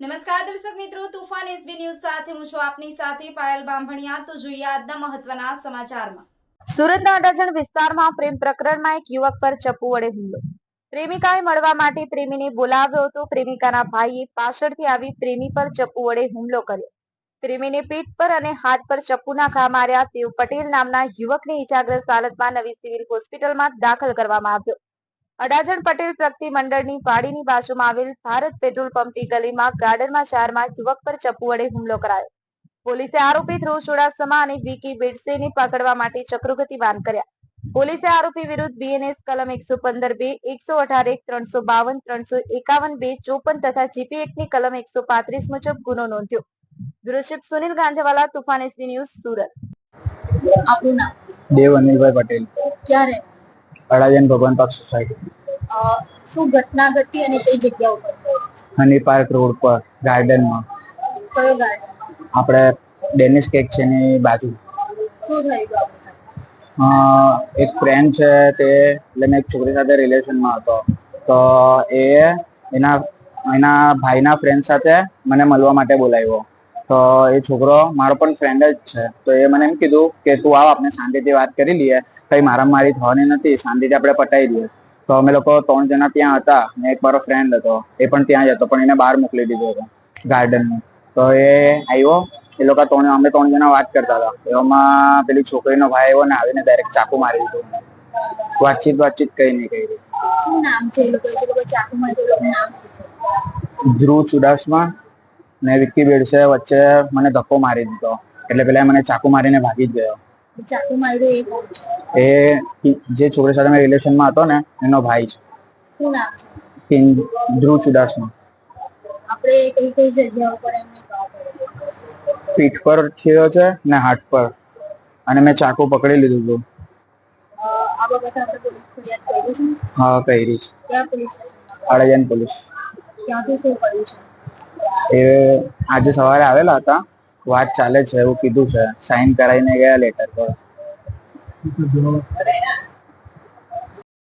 નમસ્કાર દર્શક મિત્રો, તુફાન એસબી ન્યૂઝ સાથે હું છું આપની સાથે પાયલ બાંભણિયા. તો જોઈએ આજના મહત્વના સમાચારમાં. સુરતના અડાજણ વિસ્તારમાં પ્રેમ પ્રકરણમાં એક યુવક પર ચપ્પુ વડે હુમલો. પ્રેમિકાએ મળવા માટે પ્રેમીને બોલાવ્યો હતો. પ્રેમિકાના ભાઈએ પાછળથી આવી પ્રેમી પર ચપ્પુ વડે હુમલો કર્યો. પ્રેમીને પીઠ પર અને હાથ પર ચપ્પુના ઘા માર્યા તેઓ પટેલ નામના યુવકને ઇજાગ્રસ્ત હાલતમાં નવી સિવિલ હોસ્પિટલમાં દાખલ કરવામાં આવ્યો. અડાજણ પટેલ પ્રગતિ મંડળની વાડીની બાજુમાં આવેલ ભારત પેટ્રોલ પંપની ગલીમાં ગાર્ડનમાં શહેરમાં યુવક પર ચપ્પુ વડે હુમલો કરાયો. પોલીસે આરોપી ધ્રુવ ચુડાસમા અને વિકી બેડસેને પકડવા માટે ચક્રુગતિવાન કર્યા. પોલીસે આરોપી વિરુદ્ધ બીએનએસ કલમ એકસો પંદર બે એકસો અઢાર એક ત્રણસો બાવન ત્રણસો એકાવન બે ચોપન તથા જીપી એકની કલમ એકસો પાંત્રીસ મુજબ ગુનો નોંધ્યો. દૃશ્યપ સુનિલ ગાંજાવાલા તુફાન એસબી ન્યૂઝ સુરત. આપણું નામ દેવ અનિલભાઈ પટેલ. ક્યારે? અડાજન ભગવાન પાક સોસાયટી શું ઘટના ઘટી અને કઈ જગ્યા ઉપર? હની પાર્ક રોડ પર ગાર્ડનમાં. કયો ગાર્ડન? આપણે ડેનિસ કેક છે એની બાજુ. શું થયું એક ફ્રેન્ડ છે તે એટલે મેં એક છોકરી સાથે રિલેશનમાં હતો. તો એ એના એના ભાઈના ફ્રેન્ડ સાથે મને મળવા માટે બોલાવ્યો. તો એ છોકરો મારો પણ ફ્રેન્ડ જ છે. તો એ મને એમ કીધું કે તું આવ આપણે શાંતિથી વાત કરી લઈએ. કઈ મારામારી થવાની નથી શાંતિથી આપણે પટાઈ દઈએ. તો અમે લોકો ત્રણ જણા ત્યાં હતા ને એક મારો ફ્રેન્ડ હતો એ પણ ત્યાં જ હતો પણ એને બહાર મોકલી દીધો હતો ગાર્ડનમાં તો એ આવ્યો એ લોકો ત્રણ અમે ત્રણ જણા વાત કરતા હતા. એમાં પેલી છોકરીનો ભાઈ આવ્યો ને આવીને ડાયરેક્ટ ચાકુ મારી દીધો વાતચીત વાતચીત કઈ નહીં કરી. શું નામ છે એ લોકો? જે લોકો ચાકુ માર્યું એ નામ ધ્રુવ ચુડાસમા ને વિક્કી બેડસે વચ્ચે મને ધક્કો મારી દીધો. એટલે પેલા મને ચાકુ મારીને ભાગી જ ગયો. ચાકુ માર્યું એ એ જે છોકરી સાથે મેં રિલેશનમાં હતો ને એનો ભાઈ છે. ધ્રુવ ચુડાસમા આપણે કઈ કઈ જગ્યા ઉપર એમને પીઠ પર થયો છે ને હાથ પર. અને મેં ચાકુ પકડી લીધું હતું. હા કરી છે. અડજન પોલીસ એ આજે સવારે આવેલા હતા. વાત ચાલે છે એવું કીધું છે. સાઈન કરાવીને ગયા લેટર પર. Bisa?